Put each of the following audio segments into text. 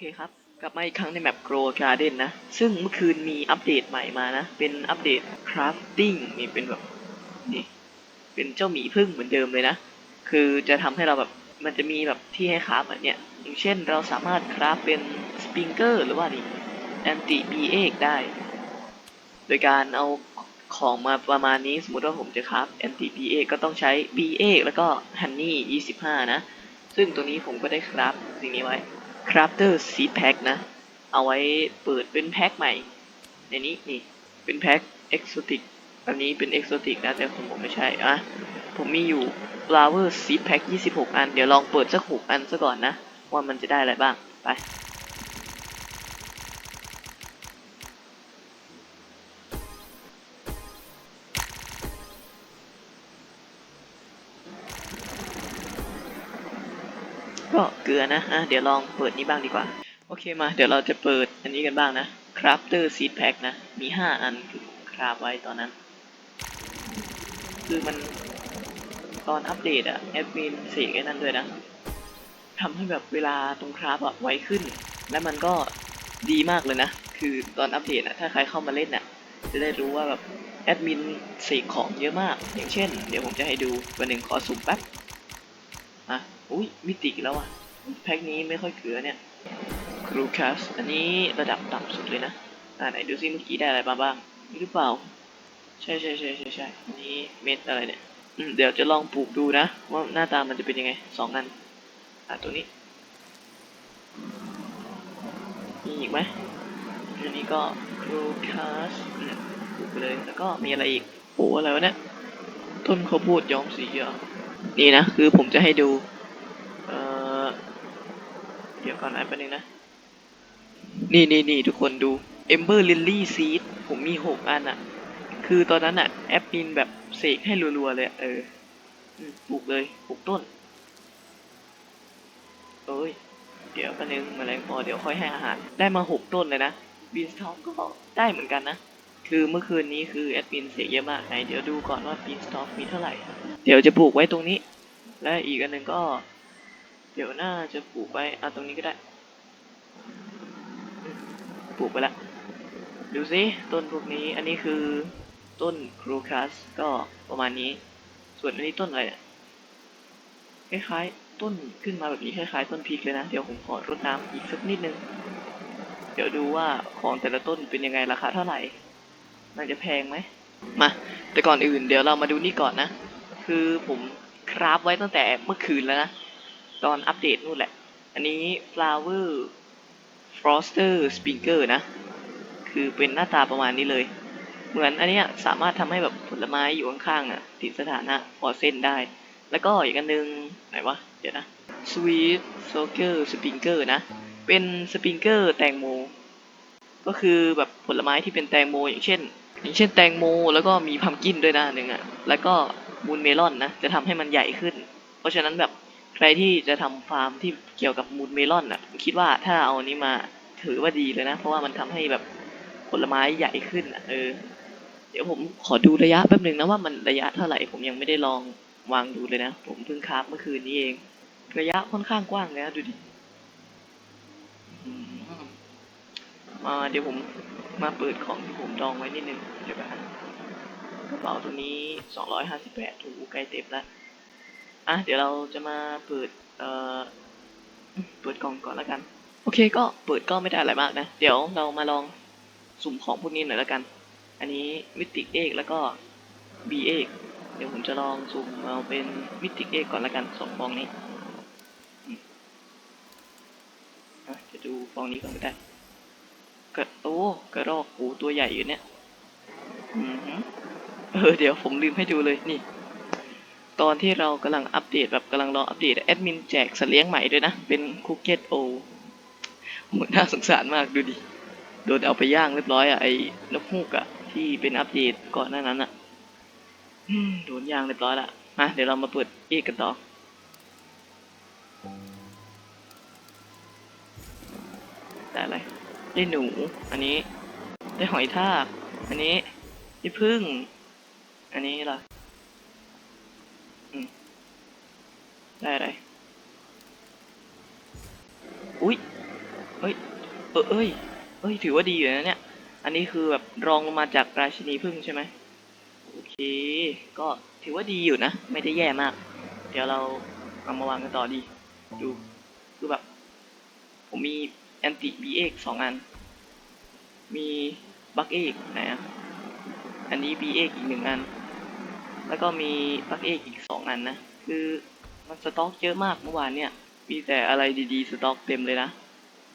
เคครับ กลับมาอีกครั้งในแมป Grow Garden นะ ซึ่งเมื่อคืนมีอัปเดตใหม่มานะ เป็นอัปเดต crafting นี่เป็นแบบนี่เป็นเจ้าหมีพึ่งเหมือนเดิมเลยนะ คือจะทำให้เราแบบมันจะมีแบบที่ให้คราฟแบบเนี้ยอย่างเช่นเราสามารถคราฟเป็นสปริงเกอร์หรือว่านี่ anti b เอกได้ โดยการเอาของมาประมาณนี้สมมติว่าผมจะคราฟ anti b เอกก็ต้องใช้ b เอกแล้วก็ honey 25นะ ซึ่งตัวนี้ผมก็ได้คราฟสิ่งนี้ไว้ crafter seed pack นะ เอาไว้เปิดเป็นแพ็คใหม่ ในนี้นี่เป็นแพ็ค exotic อันนี้เป็น exotic นะ แต่ของผมไม่ใช่อะผมมีอยู่ flower seed pack 26 อัน เดี๋ยวลองเปิดสัก 6 อันซะก่อนนะ ว่ามันจะได้อะไรบ้าง ไป ก็เกลือนะอะเดี๋ยวลองเปิดนี้บ้างดีกว่า โอเคมา เดี๋ยวเราจะเปิดอันนี้กันบ้างนะ crafter seed pack นะ มี 5 อันคือคราฟไว้ตอนนั้น คือมันตอนอัปเดตอะแอดมินเสกไอ้นั่นด้วยนะทำให้แบบเวลาตรงคราฟอะไวขึ้น และมันก็ดีมากเลยนะ คือตอนอัปเดตอะถ้าใครเข้ามาเล่นอะจะได้รู้ว่าแบบแอดมินเสกของเยอะมาก อย่างเช่น เดี๋ยวผมจะให้ดูวันหนึ่งขอสุ่มแป๊บ อุ้ยมิติแล้วอะแพ็คนี้ไม่ค่อยเกลือเนี่ยครูคัสอันนี้ระดับต่ำสุดเลยนะอ่าไหนดูซิเมื่อกี้ได้อะไรมาบ้างนี่หรือเปล่า ใช่ใช่ใช่ใช่ใช่อันนี้เม็ดอะไรเนี่ยอืมเดี๋ยวจะลองปลูกดูนะ ว่าหน้าตามันจะเป็นยังไงสองอันอะตัวนี้มีอีกไหมอันนี้ก็ครูคัสปลูกไปเลยแล้วก็มีอะไรอีกโอ้อะไรวะเนี่ยต้นข้าวโพดย้อมสีเหรอนี่นะคือผมจะให้ดู เดี๋ยวก่อนนะแป๊บนึงนะ นี่นี่นี่ทุกคนดู Ember Lily Seed ผมมีหกอันอะคือตอนนั้นอะแอปมินแบบเสกให้รัวๆเลยอะเออปลูกเลยปลูกต้นเอ้ยเดี๋ยวแป๊บนึงแมลงพอเดี๋ยวค่อยให้อาหาร ได้มาหกต้นเลยนะบีนสตอกก็ได้เหมือนกันนะ คือเมื่อคืนนี้คือแอดมินเสกเยอะมากไหนเดี๋ยวดูก่อนว่าบีนสตอกมีเท่าไหร่ เดี๋ยวจะปลูกไว้ตรงนี้ และอีกอันหนึ่งก็ เดี๋ยวน่าจะปลูกไว้อะตรงนี้ก็ได้ ปลูกไปละดูสิต้นพวกนี้อันนี้คือต้นครูคัสก็ประมาณนี้ ส่วนอันนี้ต้นอะไรเนี่ยคล้ายๆต้นขึ้นมาแบบนี้คล้ายๆต้นพริกเลยนะ เดี๋ยวผมขอรดน้ำอีกสักนิดนึง เดี๋ยวดูว่าของแต่ละต้นเป็นยังไงราคาเท่าไหร่มันจะแพงไหมมา แต่ก่อนอื่นเดี๋ยวเรามาดูนี่ก่อนนะ คือผมคราฟไว้ตั้งแต่เมื่อคืนแล้วนะ ตอนอัปเดตนู่นแหละ อันนี้ flower froster sprinkler นะ คือเป็นหน้าตาประมาณนี้เลย เหมือนอันนี้สามารถทำให้แบบผลไม้อยู่ข้างๆอะติดสถานะพอเส้นได้ แล้วก็อีกอันนึง ไหนวะ เดี๋ยวนะ sweet soaker sprinkler นะ เป็นสปริงเกอร์แตงโม ก็คือแบบผลไม้ที่เป็นแตงโม อย่างเช่น อย่างเช่นแตงโม แล้วก็มีพัมกินด้วยนะหนึ่งอะ แล้วก็มูนเมลอนนะ จะทำให้มันใหญ่ขึ้น เพราะฉะนั้นแบบ ใครที่จะทำฟาร์มที่เกี่ยวกับมูนเมลอนอะผมคิดว่าถ้าเอานี้มาถือว่าดีเลยนะ เพราะว่ามันทำให้แบบผลไม้ใหญ่ขึ้นอะเออ เดี๋ยวผมขอดูระยะแป๊บหนึ่งนะว่ามันระยะเท่าไหร่ผมยังไม่ได้ลองวางดูเลยนะ ผมเพิ่งคราฟเมื่อคืนนี้เอง ระยะค่อนข้างกว้างเลยนะดูดิมาเดี๋ยวผมมาเปิดของที่ผมดองไว้นิดนึงเดี๋ยวกันกระเป๋าตัวนี้สองร้อยห้าสิบแปดถูใกล้เต็มแล้ว อะเดี๋ยวเราจะมาเปิดเอ่อเปิดกล่องก่อนแล้วกัน โอเคก็เปิดก็ไม่ได้อะไรมากนะ เดี๋ยวเรามาลองสุ่มของพวกนี้หน่อยแล้วกัน อันนี้มิติเอกแล้วก็บีเอกเดี๋ยวผมจะลองสุ่มเอาเป็นมิติเอกก่อนแล้วกันสองฟองนี้อืมอะจะดูฟองนี้ก่อนก็ได้กระโอ้กระรอกหูตัวใหญ่อยู่เนี่ยอือหือเออเดี๋ยวผมลืมให้ดูเลยนี่ ตอนที่เรากำลังอัปเดตแบบกำลังรออัปเดตแอดมินแจกสเลี้ยงใหม่ด้วยนะ เป็นคุกเก็ตโอโหน่าสงสารมากดูดิ โดนเอาไปย่างเรียบร้อยอะไอ้นกฮูกอะที่เป็นอัปเดตก่อนหน้านั้นอะโดนย่างเรียบร้อยละมาเดี๋ยวเรามาเปิดเอกกันต่อได้อะไรได้หนู อันนี้ ได้หอยทาก อันนี้ได้พึ่ง อันนี้ล่ะ ได้อะไร อุ้ยเอ้ย เออเอ้ยเอ้ย ถือว่าดีอยู่นะเนี่ย อันนี้คือแบบรองลงมาจากราชินีพึ่งใช่ไหมโอเค ก็ถือว่าดีอยู่นะ ไม่ได้แย่มาก เดี๋ยวเราเอามาวางกันต่อดี ดูคือแบบ ผมมีแอนติบีเอ็กสองอัน มีบักเอ็กไหนอะอันนี้บีเอ็กอีกหนึ่งอัน แล้วก็มีบักเอ็กอีกสองอันนะ คือ มันสต็อกเยอะมากเมื่อวานเนี่ย มีแต่อะไรดีๆ สต็อกเต็มเลยนะ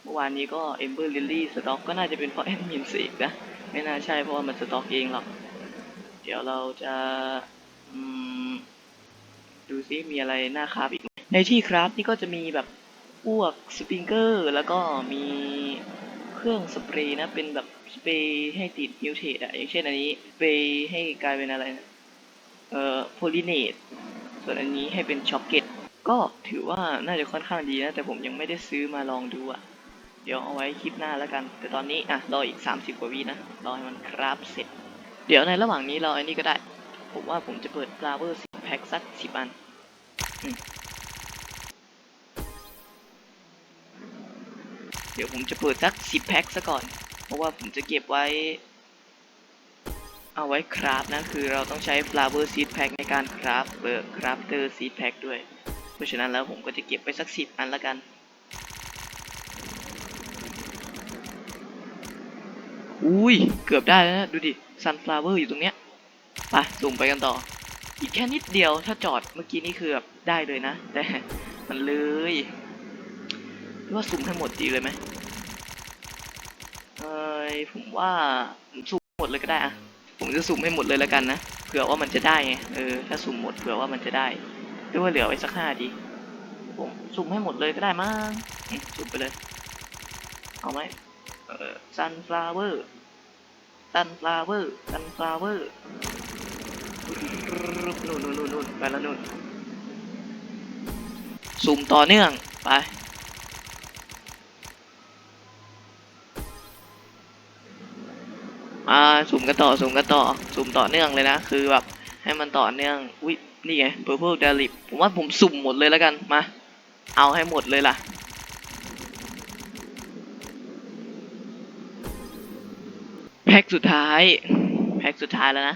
เมื่อวานนี้ก็ Ember Lily สต็อกก็น่าจะเป็นเพราะแอดมินเสกนะ ไม่น่าใช่เพราะว่ามันสต็อกเองหรอก เดี๋ยวเราจะดูซิมีอะไรน่าคราฟอีก ในที่คราฟนี่ก็จะมีแบบพวกสปริงเกอร์แล้วก็มีเครื่องสเปรย์นะ เป็นแบบสเปรย์ให้ติดมิวเทตอะอย่างเช่นอันนี้สเปรย์ให้กลายเป็นอะไรนะเอ่อโพลิเนต ส่วนอันนี้ให้เป็นช็อกเก็ตก็ถือว่าน่าจะค่อนข้างดีนะ แต่ผมยังไม่ได้ซื้อมาลองดูอะเดี๋ยวเอาไว้คลิปหน้าแล้วกัน แต่ตอนนี้อะรออีก 30 กว่าวินะ รอให้มันคราฟเสร็จ เดี๋ยวในระหว่างนี้เราอันนี้ก็ได้ ผมว่าผมจะเปิด flower 10แพ็คสัก10อันอเดี๋ยวผมจะเปิดสัก10แพ็คซะก่อน เพราะว่าผมจะเก็บไว้ เอาไว้คราฟนะคือเราต้องใช้ flower seed pack ในการคราฟเปิด crafter seed pack ด้วย เพราะฉะนั้นแล้วผมก็จะเก็บไว้สัก10อันละกัน อุ้ย เกือบได้แล้วนะ ดูดิ sunflower อยู่ตรงเนี้ยไปสุ่มไปกันต่อ อีกแค่นิดเดียวถ้าจอดเมื่อกี้นี่คือแบบได้เลยนะ แต่มันเลยหรือว่าสุ่มให้หมดดีเลยไหมเอยผมว่าสุ่มหมดเลยก็ได้อะ ผมจะสุ่มให้หมดเลยแล้วกันนะเผื่อว่ามันจะได้ไงเออถ้าสุ่มหมดเผื่อว่ามันจะได้หรือว่าเหลือไว้สักห้าดีผมสุ่มให้หมดเลยก็ได้มั้งสุ่มไปเลย เอาไหมเอ่อ sunflower sunflower sunflower นู่นนู่นนู่นนู่นไปแล้วนู่นสุ่มต่อเนื่องไป อ่าสุ่มกันต่อสุ่มกันต่อสุ่มต่อเนื่องเลยนะ คือแบบให้มันต่อเนื่องอุ้ยนี่ไง purple d a l i p ผมว่าผมสุ่มหมดเลยแล้วกันมา เอาให้หมดเลยล่ะแพ็คสุดท้ายแพ็คสุดท้ายแล้วนะ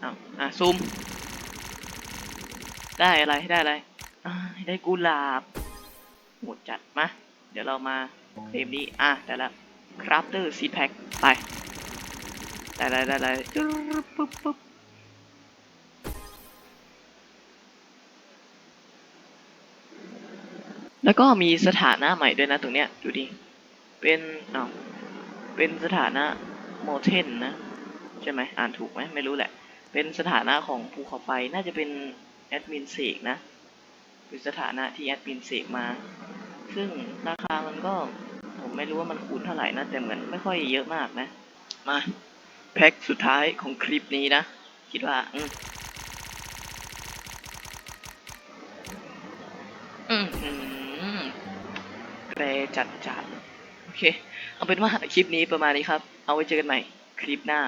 เอาอะซูม ได้อะไรได้อะไรได้กุหลาบหมดจัดมาเดี๋ยวเรามาเคลมนี้อะแต่ละคราฟเตอร์ซีแพ็คไป ได้ได้ได้ได้จึ๊บปุ๊บปุ๊บแล้วก็มีสถานะใหม่ด้วยนะตรงเนี้ยดูดิ เป็นอ้าวเป็นสถานะโมเทนนะ ใช่ไหมอ่านถูกไหมไม่รู้แหละ เป็นสถานะของภูเขาไฟน่าจะเป็นแอดมินเสกนะ เป็นสถานะที่แอดมินเสกมา ซึ่งราคามันก็ ผมไม่รู้ว่ามันคูณเท่าไหร่นะ แต่เหมือนไม่ค่อยเยอะมากนะ มา แพ็คสุดท้ายของคลิปนี้นะ คิดว่า อืมอืมอืมแกรจัดจัดโอเค เอาเป็นว่าคลิปนี้ประมาณนี้ครับ เอาไว้เจอกันใหม่ คลิปหน้า